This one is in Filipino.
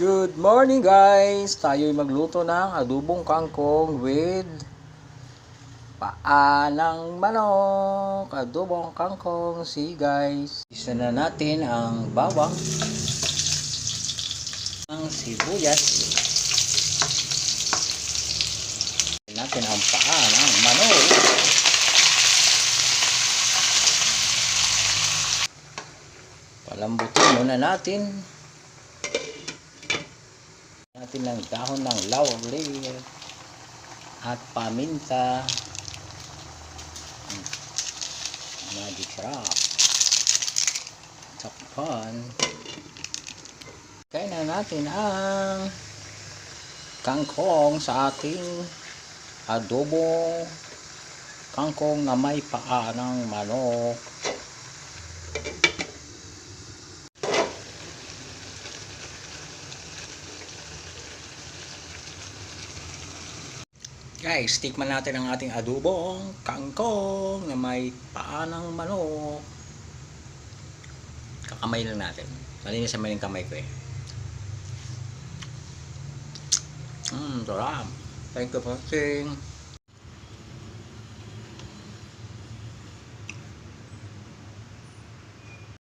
Good morning guys! Tayo'y magluto ng adubong kangkong with paa ng manok. Adubong kangkong. See guys. Isa na natin ang bawang. Ang sibuyas. Natin ang paa ng manok. Palambutin muna natin natin ng dahon ng laurel at paminta. Hmm. magic sarap. Takpan kaya na natin ang kangkong sa ating adobo. Kangkong na may paa ng manok Guys, tikman natin ang ating adobong kangkong na may paa ng manok. Kakamay lang natin. Malinis naman yung kamay ko eh. Mmm, sarap. Thank you for watching.